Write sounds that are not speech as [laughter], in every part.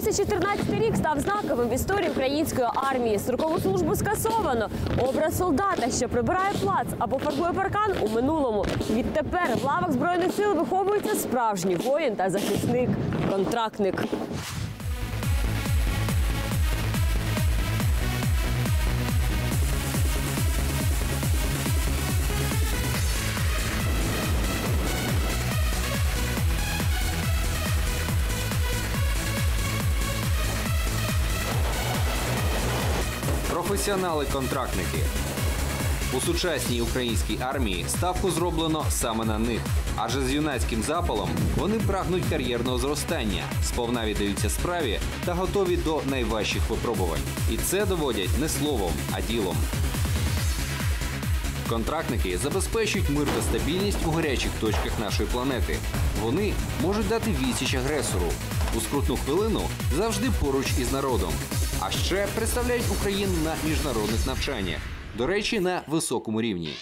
2014 рік став знаковим в історії української армії. Строкову службу скасовано. Образ солдата, що прибирає плац або фарбує паркан у минулому. Відтепер в лавах збройних сил виховується справжній воїн та захисник, контрактник. Професіонали-контрактники. У сучасній українській армії ставку зроблено саме на них. Адже з юнацьким запалом вони прагнуть кар'єрного зростання, сповна віддаються справі та готові до найважчих випробувань. І це доводять не словом, а ділом. Контрактники забезпечують мир та стабільність у гарячих точках нашої планети. Вони можуть дати відсіч агресору. У скрутну хвилину завжди поруч із народом. А ще представляють Україну на міжнародних навчаннях. До речі, на високому рівні.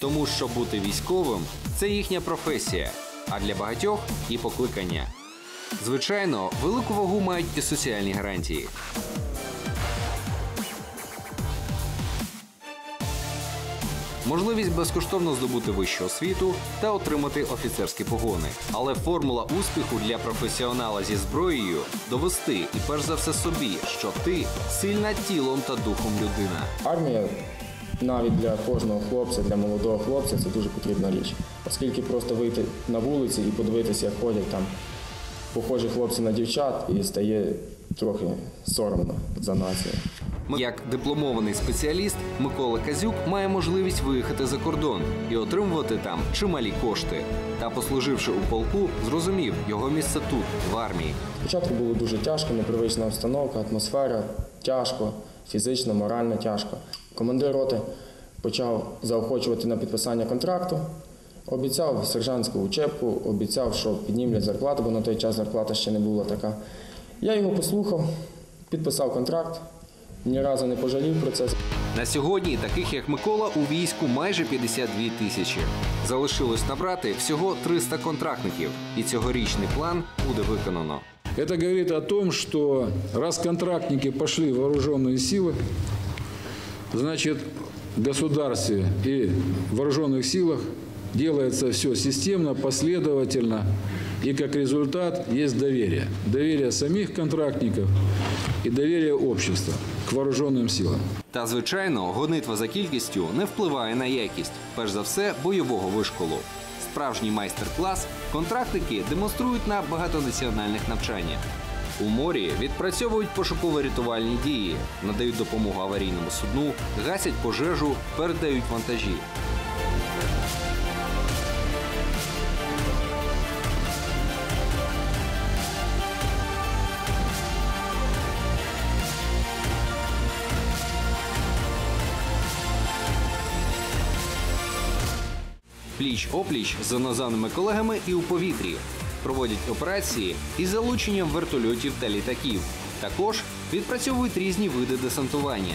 Тому що бути військовим це їхня професія, а для багатьох і покликання. Звичайно, велику вагу мають і соціальні гарантії. Можливість безкоштовно здобути вищу освіту та отримати офіцерські погони. Але формула успіху для професіонала зі зброєю довести і перш за все собі, що ти сильна тілом та духом людина. Армія навіть для кожного хлопця, для молодого хлопця це дуже потрібна річ. Оскільки просто вийти на вулиці і подивитися, як ходять там похожі хлопці на дівчат, і стає трохи соромно за націю. Як дипломований спеціаліст, Микола Казюк має можливість виїхати за кордон і отримувати там чималі кошти. Та, послуживши у полку, зрозумів його місце тут, в армії. Спочатку було дуже тяжко, непривична обстановка, атмосфера, тяжко, фізично, морально тяжко. Командир роти почав заохочувати на підписання контракту. Обіцяв сержантську учебку, обіцяв, що піднімлять зарплату, бо на той час зарплата ще не була така. Я його послухав, підписав контракт, ні разу не пожалів про це. На сьогодні таких як Микола у війську майже 52 тисячі. Залишилось набрати всього 300 контрактників, і цьогорічний план буде виконано. Это говорит о том, что раз контрактники пошли в вооруженные силы, значит, в государстве и в вооруженных силах делается все системно, последовательно, и как результат есть доверие. Доверие самих контрактников и доверие общества к вооруженным силам. Та звичайно, гонитва за кількістю не впливає на якість, перш за все, бойового вишколу. Справжній майстер-клас контрактники демонструють на багатонаціональних навчаннях. У морі відпрацьовують пошуково-рятувальні дії, надають допомогу аварійному судну, гасять пожежу, передають вантажі. Пліч опліч з іноземними колегами і у повітрі. Проводять операції із залученням вертольотів та літаків. Також відпрацьовують різні види десантування.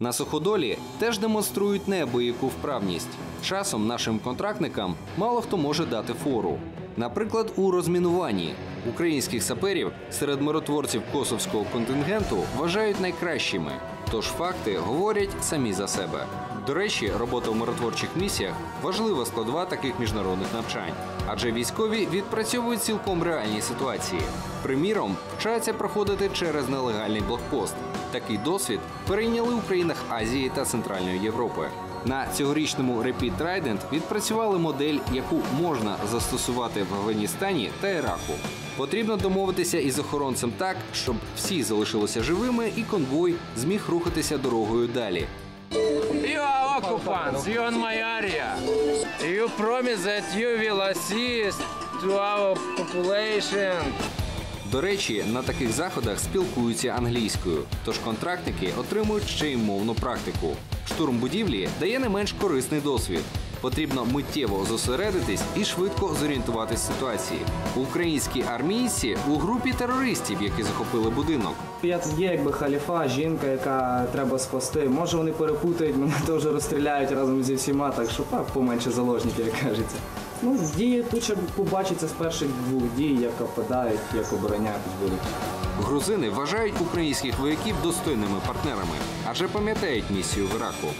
На суходолі теж демонструють неабияку вправність. Часом нашим контрактникам мало хто може дати фору. Наприклад, у розмінуванні українських саперів серед миротворців косовського контингенту вважають найкращими. Тож факти говорять самі за себе. До речі, робота у миротворчих місіях важлива складова таких міжнародних навчань, адже військові відпрацьовують цілком реальні ситуації. Приміром, вчаться проходити через нелегальний блокпост. Такий досвід перейняли у країнах Азії та Центральної Європи. На цьогорічному Rapid Trident відпрацювали модель, яку можна застосувати в Афганістані та Іраку. Потрібно домовитися із охоронцем так, щоб всі залишилися живими і конвой зміг рухатися дорогою далі. You are occupants. You on my area. You promise that you will assist to our population. До речі, на таких заходах спілкуються англійською, тож контрактники отримують ще й мовну практику. Штурм будівлі дає не менш корисний досвід. Потрібно миттєво зосередитись і швидко зорієнтуватись ситуації. Українські армійці у групі терористів, які захопили будинок. Я тут є якби халіфа, жінка, яка треба спасти. Може вони перепутають, мене [laughs] теж розстріляють разом зі всіма, так що поменше заложників, як кажеться. Ну, дії тут ще побачиться з перших двох дій, як опадають, як оборонятись будуть. Грузини вважають українських вояків достойними партнерами, адже пам'ятають місію в Іраку.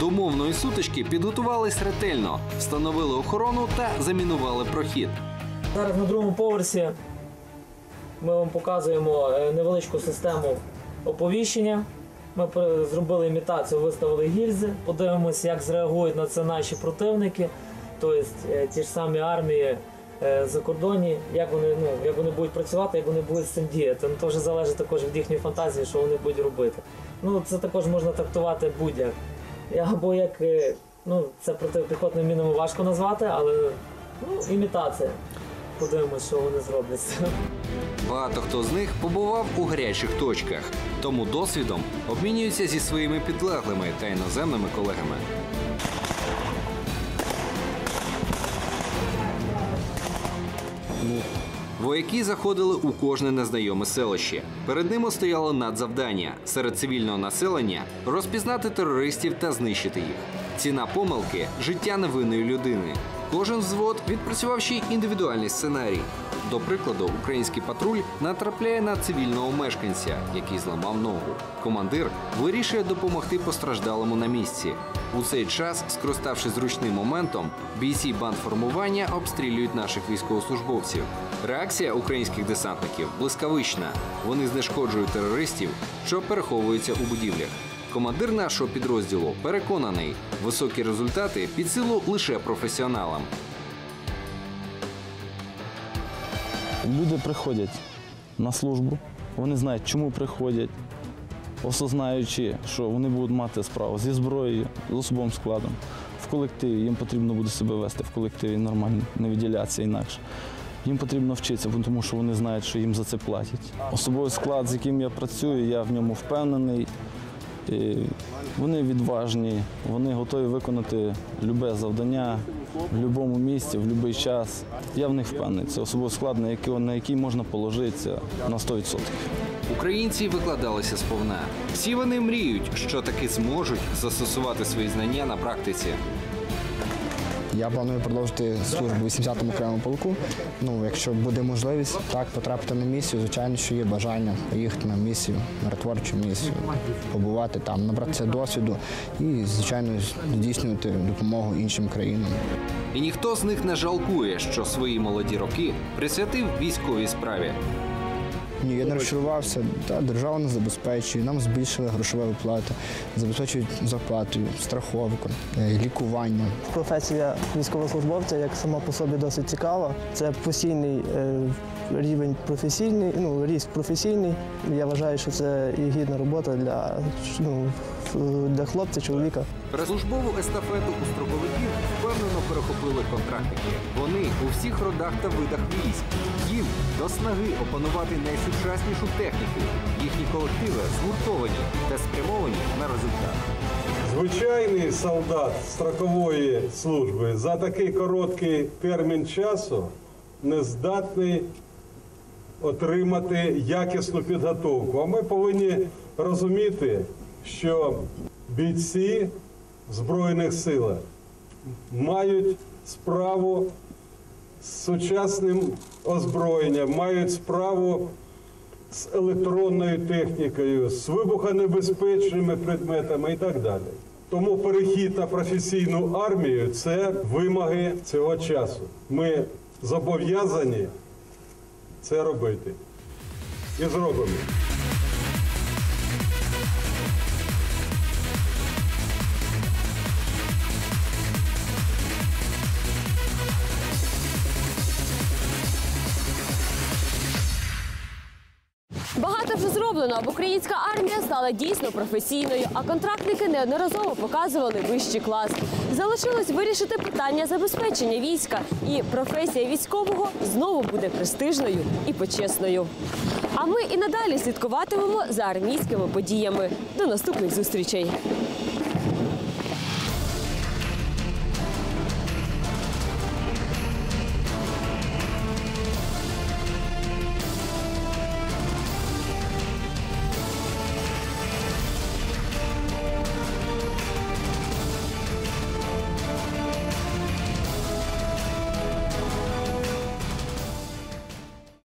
До мовної сутички підготувались ретельно, встановили охорону та замінували прохід. Зараз на другому поверсі ми вам показуємо е, невеличку систему оповіщення. Ми зробили імітацію, виставили гільзи. Подивимося, як зреагують на це наші противники, тобто ті ж самі армії е, закордонні, як вони, ну, як вони будуть працювати, як вони будуть з цим діяти. Ну, то вже залежить також від їхньої фантазії, що вони будуть робити. Ну, це також можна трактувати будь-як. Або як е, ну, це протипіхотними мінами важко назвати, але ну, імітація. Подивимось, що вони зроблять. Багато хто з них побував у гарячих точках, тому досвідом обмінюються зі своїми підлеглими та іноземними колегами. Вояки заходили у кожне незнайоме селище. Перед ними стояло надзавдання серед цивільного населення розпізнати терористів та знищити їх. Ціна помилки життя невинної людини. Кожен взвод відпрацював ще й індивідуальний сценарій. До прикладу, український патруль натрапляє на цивільного мешканця, який зламав ногу. Командир вирішує допомогти постраждалому на місці. У цей час, скориставшись зручним моментом, бійці бандформування обстрілюють наших військовослужбовців. Реакція українських десантників блискавична. Вони знешкоджують терористів, що переховуються у будівлях. Командир нашого підрозділу переконаний, високі результати під силу лише професіоналам. Люди приходять на службу, вони знають, чому приходять, осознаючи, що вони будуть мати справу зі зброєю, з особовим складом. В колективі їм потрібно буде себе вести в колективі нормально, не виділятися інакше. Їм потрібно вчитися, тому що вони знають, що їм за це платять. Особовий склад, з яким я працюю, я в ньому впевнений. І вони відважні, вони готові виконати любе завдання в будь-якому місці, в будь-який час. Я в них впевнений. Це особовий склад, на який, на який можна положитися на 100%. Українці викладалися сповна. Всі вони мріють, що таки зможуть застосувати свої знання на практиці. Я планую продовжити службу в 80-му окремому полку. Ну, якщо буде можливість так потрапити на місію, звичайно, що є бажання поїхати на місію, миротворчу місію, побувати там, набратися досвіду і, звичайно, здійснювати допомогу іншим країнам. І ніхто з них не жалкує, що свої молоді роки присвятив військовій справі. Ні, я не розчарувався. Та держава нас забезпечує, нам збільшили грошове виплату, забезпечують зарплатою, страховку, е, лікування. Професія військовослужбовця як сама по собі досить цікава. Це постійний е, рівень професійний, ну ріст професійний. Я вважаю, що це і гідна робота для, ну, для хлопця, чоловіка. Службову естафету у строковиків впевнено перехопили контрактники. Вони у всіх родах та видах військ. Їм до снаги опанувати найсучаснішу техніку. Їхні колективи згуртовані та спрямовані на результат. Звичайний солдат строкової служби за такий короткий термін часу не здатний отримати якісну підготовку. А ми повинні розуміти, що бійці Збройних силах мають справу з сучасним озброєнням, мають справу з електронною технікою, з вибухонебезпечними предметами і так далі. Тому перехід на професійну армію це вимоги цього часу. Ми зобов'язані це робити. І зробимо. Зроблено, аби українська армія стала дійсно професійною, а контрактники неодноразово показували вищий клас. Залишилось вирішити питання забезпечення війська, і професія військового знову буде престижною і почесною. А ми і надалі слідкуватимемо за армійськими подіями. До наступних зустрічей.